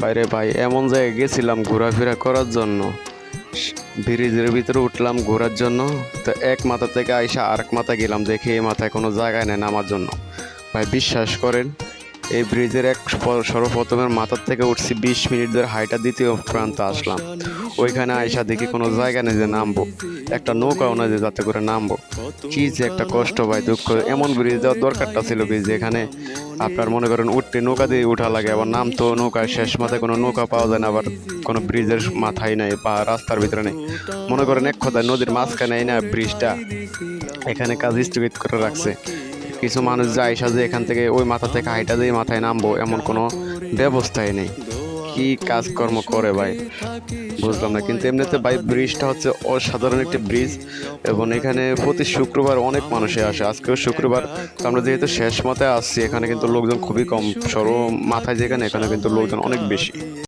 বাইরে ভাই, এমন জায়গায় গেছিলাম ঘোরাফেরা করার জন্য। ব্রিজের ভিতরে উঠলাম ঘোরার জন্য। তো এক মাথা থেকে আইসা আরেক মাথা গেলাম, দেখে এই মাথায় কোনো জায়গায় নেই নামার জন্য। ভাই, বিশ্বাস করেন এই ব্রিজের এক সর্বপ্রথমের মাথার থেকে উঠছি বিশ মিনিট ধরে হাইটা দ্বিতীয় প্রান্তে আসলাম। ওইখানে আয়সা দেখি কোনো জায়গা নেই যে নামবো। একটা নৌকাও না যে যাতে করে নামবো। কি যে একটা কষ্ট ভাই, দুঃখ। এমন ব্রিজ দেওয়ার দরকারটা ছিল ব্রিজ যেখানে আপনার মনে করেন উঠতে নৌকা দিয়ে উঠা লাগে, আবার নাম তো নৌকায় শেষ মাথায় কোনো নৌকা পাওয়া যায় না, আবার কোনো ব্রিজের মাথায় নেই, বা রাস্তার ভিতরে নেই। মনে করেন এক কথায় নদীর মাঝখানে না ব্রিজটা এখানে কাজ স্থগিত করে রাখছে। কিছু মানুষ যায় যে এখান থেকে ওই মাথা থেকে হাইটা দিয়ে মাথায় নামবো, এমন কোনো ব্যবস্থাই নেই। কি কাজকর্ম করে ভাই? বুঝলাম না, কিন্তু এমনিতে ভাই ব্রিজটা হচ্ছে অসাধারণ একটি ব্রিজ এবং এখানে প্রতি শুক্রবার অনেক মানুষে আসে। আজকেও শুক্রবার আমরা যেহেতু শেষ মাথায় আসছি, এখানে কিন্তু লোকজন খুবই কম সর্ব মাথায় যেখানে, এখানে কিন্তু লোকজন অনেক বেশি।